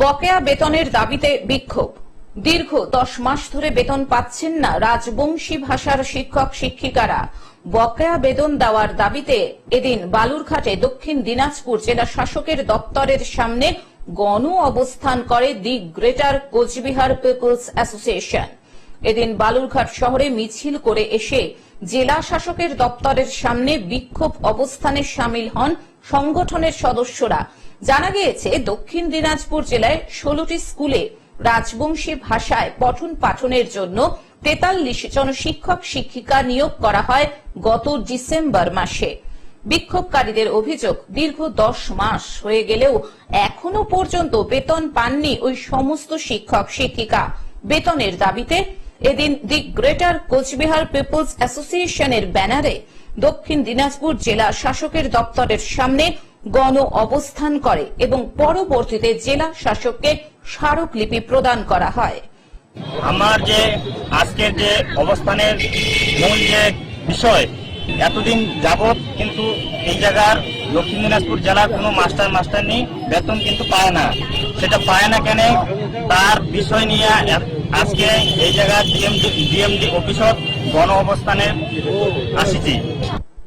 বকেয়া বেতনের দাবিতে বিক্ষোভ। দীর্ঘ দশ মাস ধরে বেতন পাচ্ছেন না রাজবংশী ভাষার শিক্ষক শিক্ষিকারা। বকেয়া বেতন দেওয়ার দাবিতে এদিন বালুরঘাটে দক্ষিণ দিনাজপুর জেলা শাসকের দপ্তরের সামনে গণ অবস্থান করে the greater Cooch Behar peoples association. এদিন বালুরঘাট শহরে মিছিল করে এসে জেলা শাসকের দপ্তরের সামনে বিক্ষোভ অবস্থানে সামিল হন সংগঠনের সদস্যরা। জানা গিয়েছে, দক্ষিণ দিনাজপুর জেলায় ষোলোটি স্কুলে রাজবংশী ভাষায় পঠন পাঠনের জন্য তেতাল্লিশ জন শিক্ষক শিক্ষিকা নিয়োগ করা হয় গত ডিসেম্বর মাসে। বিক্ষোভকারীদের অভিযোগ, দীর্ঘ দশ মাস হয়ে গেলেও এখনও পর্যন্ত বেতন পাননি ওই সমস্ত শিক্ষক শিক্ষিকা। বেতনের দাবিতে এদিন দি গ্রেটার কোচবিহার পিপলস অ্যাসোসিয়েশনের ব্যানারে দক্ষিণ দিনাজপুর জেলা শাসকের দপ্তরের সামনে গণ অবস্থান করে এবং পরবর্তীতে জেলা শাসককে স্মারকলিপি প্রদান করা হয়। আমার যে আজকের যে অবস্থানের মূল যে বিষয়, এতদিন যাবৎ কিন্তু এই জায়গার দক্ষিণ দিনাজপুর জেলার কোনো মাস্টার মাস্টার নেই, বেতন কিন্তু পায় না। সেটা পায় না কেন? তার বিষয় নিয়ে আজকে এই জায়গার ডিএমডি ডিএমডি অফিসত গণ অবস্থানে আসিছি।